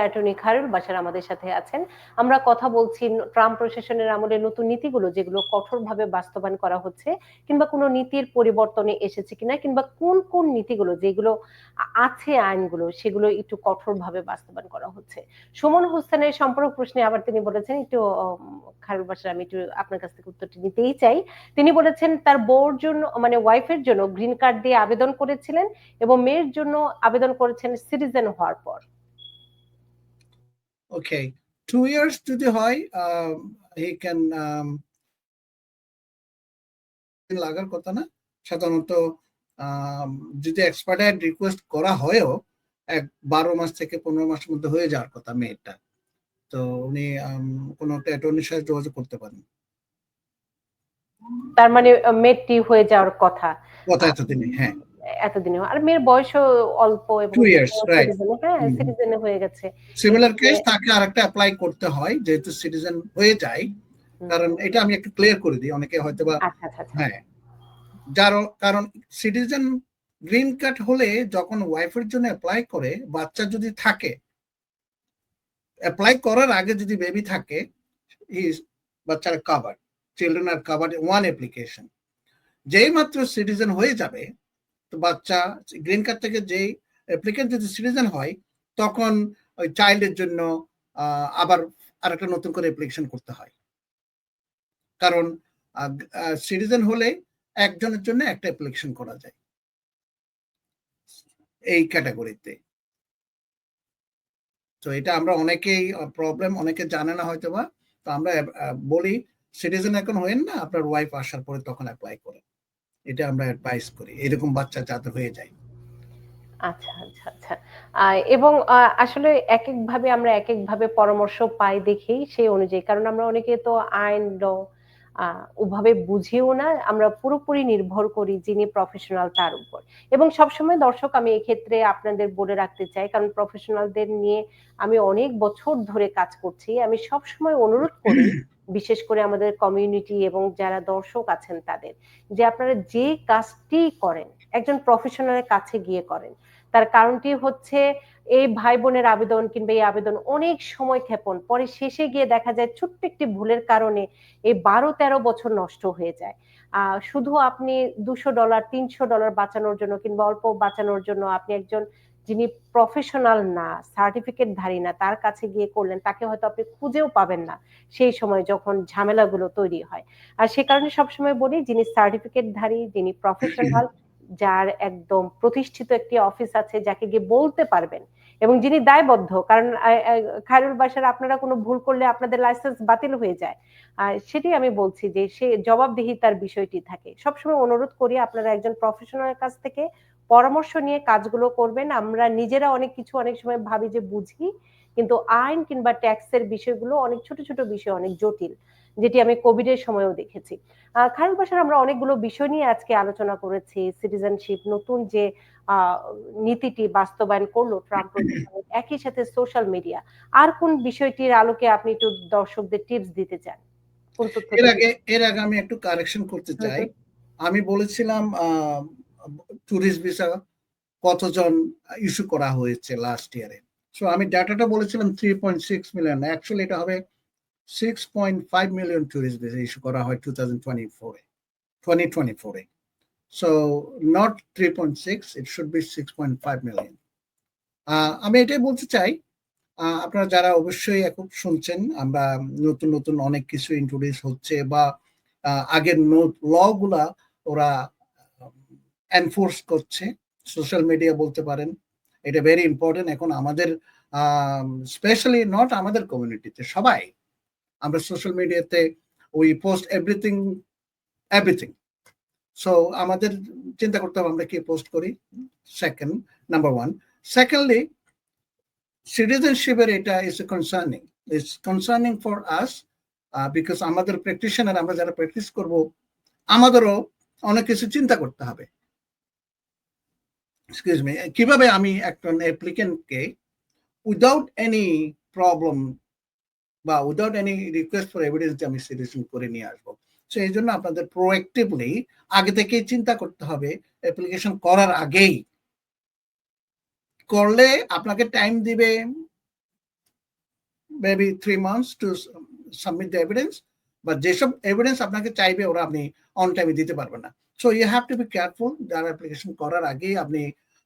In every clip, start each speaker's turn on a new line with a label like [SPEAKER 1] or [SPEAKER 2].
[SPEAKER 1] Attorney Khairul Bashar আমাদের সাথে আছেন। আমরা কথা বলছি ট্রাম্প প্রশাসনের আমলে নতুন নীতিগুলো যেগুলো কঠোরভাবে বাস্তবায়ন করা হচ্ছে, কিংবা কোনো নীতির পরিবর্তনে এসেছে কিনা, কিংবা কোন কোন নীতিগুলো যেগুলো আছে আইনগুলো, সেগুলো একটু কঠোরভাবে বাস্তবায়ন করা হচ্ছে। সুমন হোসেনের সম্পর্ক প্রশ্নে আবার তিনি বলেছেন, একটু খায়রুল বাশার, আমি একটু আপনার কাছ থেকে উত্তরটি নিতেই চাই। তিনি বলেছেন, তার বউর জন্য মানে ওয়াইফের জন্য গ্রিন কার্ড দিয়ে আবেদন করেছিলেন এবং মেয়ের জন্য আবেদন করেছেন সিটিজেন হওয়ার পর।
[SPEAKER 2] ওকে টু ইয়ার্স যদি হয় হি ক্যান লাগার কথা না সাধারণত যদি এক্সপার্টাইড রিকোয়েস্ট করা হয়ও এক বারো মাস থেকে পনেরো মাসের মধ্যে হয়ে যাওয়ার কথা মেয়েটা তো উনি কোনো একটা অ্যাটর্নির সাথে যোগাযোগ করতে পারেন
[SPEAKER 1] তার মানে মেয়েটি হয়ে যাওয়ার কথা
[SPEAKER 2] কথা এতদিনে হ্যাঁ
[SPEAKER 1] এতদিনে আর মেয়ের বয়সও অল্প
[SPEAKER 2] রাইট
[SPEAKER 1] হ্যাঁ সিটিজেনে হয়ে গেছে।
[SPEAKER 2] সিমিলার কেস তাকে আরেকটা অ্যাপ্লাই করতে হয় যেহেতু সিটিজেন হয়ে যায়। কারণ এটা আমি একটু ক্লিয়ার করে দিই অনেকে হয়তো বা
[SPEAKER 1] আচ্ছা আচ্ছা।
[SPEAKER 2] হ্যাঁ। যার কারণ সিটিজেন গ্রিন কার্ড হলে যখন ওয়াইফের জন্য অ্যাপ্লাই করে বাচ্চা যদি থাকে অ্যাপ্লাই করার আগে যদি বেবি থাকে ইজ বাচ্চারা কাভার চিলড্রেন আর কাভার ওয়ান অ্যাপ্লিকেশন যেই মাত্র সিটিজেন হয়ে যাবে বাচ্চা গ্রিন কার্ড থেকে যেই অ্যাপ্লিকেন্ট যদি সিটিজেন হয়, তখন ওই চাইল্ডের জন্য আবার আরেকটা নতুন করে অ্যাপ্লিকেশন করতে হয়। কারণ সিটিজেন হলে একজনের জন্য একটা অ্যাপ্লিকেশন করা যায়। এই ক্যাটাগরিতে তো এটা আমরা অনেকেই প্রবলেম অনেকে জানে না হয়তো বা তো আমরা বলি সিটিজেন এখন হয়েন না, আপনার ওয়াইফ আসার পরে তখন অ্যাপ্লাই করেন। এটা আমরা অ্যাডভাইস করি। এরকম বাচ্চা যাতে হয়ে যায়।
[SPEAKER 1] আচ্ছা আচ্ছা আচ্ছা। এবং আসলে এক এক ভাবে আমরা এক এক ভাবে পরামর্শ পাই দেখেই সেই অনুযায়ী। কারণ আমরা অনেকে তো আইন ল ওভাবে বুঝিও না। আমরা পুরোপুরি নির্ভর করি যিনি প্রফেশনাল তার উপর। এবং সবসময় দর্শক আমি এক্ষেত্রে আপনাদের বলে রাখতে চাই কারণ প্রফেশনালদের নিয়ে আমি অনেক বছর ধরে কাজ করছি। আমি সবসময় অনুরোধ করি বিশেষ করে আমাদের কমিউনিটি এবং যারা দর্শক আছেন তাদের, যে আপনারা যে কাজটি করেন, একজন প্রফেশনালের কাছে গিয়ে করেন, তার কারণটি হচ্ছে এই ভাই বোনের আবেদন কিংবা এই আবেদন অনেক সময় ক্ষেপণ, পরে শেষে গিয়ে দেখা যায় ছোট্ট একটি ভুলের কারণে এই বারো তেরো বছর নষ্ট হয়ে যায়। শুধু আপনি দুশো ডলার তিনশো ডলার বাঁচানোর জন্য কিংবা অল্প বাঁচানোর জন্য আপনি একজন যিনি প্রফেশনাল না সার্টিফিকেট ধারী না, তার কাছে গিয়ে করলেন, তাকে হয়তো আপনি খুঁজেও পাবেন না সেই সময় যখন ঝামেলাগুলো তৈরি হয়। আর সে কারণে সবসময় বলি, যিনি সার্টিফিকেট ধারী যিনি প্রফেশনাল, যার একদম প্রতিষ্ঠিত একটি অফিস আছে, যাকে গিয়ে বলতে পারবেন এবং যিনি দায়বদ্ধ, কারণ খায়রুল বাসার আপনারা কোনো ভুল করলে আপনাদের লাইসেন্স বাতিল হয়ে যায়। আর সেটি আমি বলছি যে সে জবাবদিহি তার বিষয়টি থাকে। সবসময় অনুরোধ করি আপনারা একজন প্রফেশনালের কাছ থেকে পরামর্শ নিয়ে কাজগুলো করবেন। আমরা নিজেরা অনেক কিছু অনেক সময় ভাবি যে বুঝি। কিন্তু আইন কিংবা ট্যাক্সের বিষয়গুলো অনেক ছোট ছোট বিষয় অনেক জটিল যেটি আমি কোভিড এর সময়ও দেখেছি। খায়রুল বাসার আমরা অনেকগুলো বিষয় নিয়ে আজকে আলোচনা করেছি সিটিজেনশিপ নতুন যে নীতিটি বাস্তবায়ন করল ট্রাম্প একই সাথে সোশ্যাল মিডিয়া। আর কোন বিষয়টির আলোকে আপনি একটু দর্শকদের টিপস দিতে চান?
[SPEAKER 2] এর আগে এর আগে আমি একটু কারেকশন করতে চাই। আমি বলেছিলাম ট্যুরিস্ট ভিসা কতজন ইস্যু করা হয়েছে লাস্ট ইয়ারে। সো আমি ডাটাটা বলেছিলাম three point six million actually এটা হবে six point five million tourist visa issue করা হয় টু থাউজেন্ড টোয়েন্টি ফোরে টোয়েন্টি টোয়েন্টি ফোরে so not three point six it should be six point five million আমি এটাই বলতে চাই আপনারা যারা অবশ্যই এখন শুনছেন, আমরা নতুন নতুন অনেক কিছু ইন্ট্রোডিউস হচ্ছে বা আগের ল গুলা ওরা এনফোর্স করছে। সোশ্যাল মিডিয়া বলতে পারেন এটা ভেরি ইম্পর্টেন্ট এখন আমাদের স্পেশালি নট আমাদের কমিউনিটিতে সবাই। আমরা সোশ্যাল মিডিয়াতে we post everything everything so আমাদের চিন্তা করতে হবে আমরা কি পোস্ট করি? সেকেন্ড নাম্বার ওয়ান সেকেন্ডলি সিটিজেনশিপের এটা is concerning is concerning for us because আমাদের প্র্যাকটিশনার আমরা যারা প্র্যাকটিস করব, আমাদেরও অনেক কিছু চিন্তা করতে হবে। এক্সকিউজ মি কীভাবে আমি একজন অ্যাপ্লিকেন্টকে উইদাউট এনি প্রবলেম বা without any request for evidence আমি সিটিজেন করে নিয়ে আসব? সো এই জন্য আপনাদের প্রোয়েক্টিভলি আগে থেকেই চিন্তা করতে হবে অ্যাপ্লিকেশন করার আগেই। করলে আপনাকে টাইম দিবে maybe three months to submit the evidence বা যেসব এভিডেন্স আপনাকে চাইবে ওরা আপনি অন টাইমে দিতে পারবেন না। So you have to be careful যারা অ্যাপ্লিকেশন করার আগে আপনি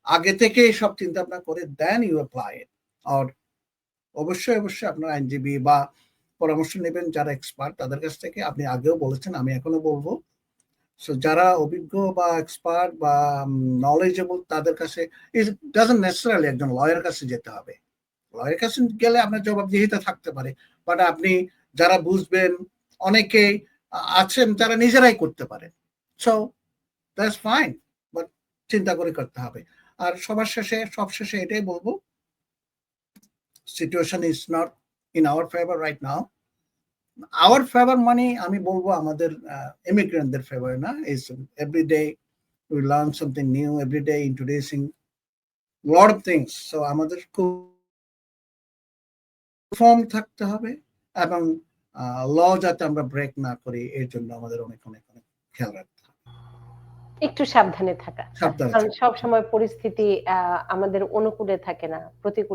[SPEAKER 2] আগে থেকে সব চিন্তা ভাবনা করে দেন ইউ অ্যাপ্লাই আর অবশ্যই অবশ্যই আপনার আইনজীবী বা পরামর্শ নেবেন যারা এক্সপার্ট তাদের কাছ থেকে আপনি আগেও বলেছেন, আমি এখনও বলব। সো যারা অভিজ্ঞ বা এক্সপার্ট বা নলেজেবল তাদের কাছে ইট ডাজন্ট নেসেসারিলি একজন লয়ের কাছে যেতে হবে। লয়ের কাছে গেলে আপনার জবাবদিহিতা থাকতে পারে। বাট আপনি যারা বুঝবেন, অনেকে আছেন, যারা নিজেরাই করতে পারে সো দ্যাটস ফাইন বাট চিন্তা করে করতে হবে। আর সবার শেষে, সব শেষে এটাই বলব situation is not in our favour right now our favour মানে আমি বলব আমাদের ইমিগ্রেন্টদের ফেভার না is every day we learn something new every day introducing lot of things so আমাদের খুব ফর্ম থাকতে হবে এবং ল যাতে আমরা ব্রেক না করি, এর জন্য আমাদের অনেক অনেক অনেক খেয়াল রাখতে
[SPEAKER 1] একটু সাবধানে থাকা। কারণ সব সময় পরিস্থিতি আহ, আমাদের অনুকূলে থাকে না প্রতিকূল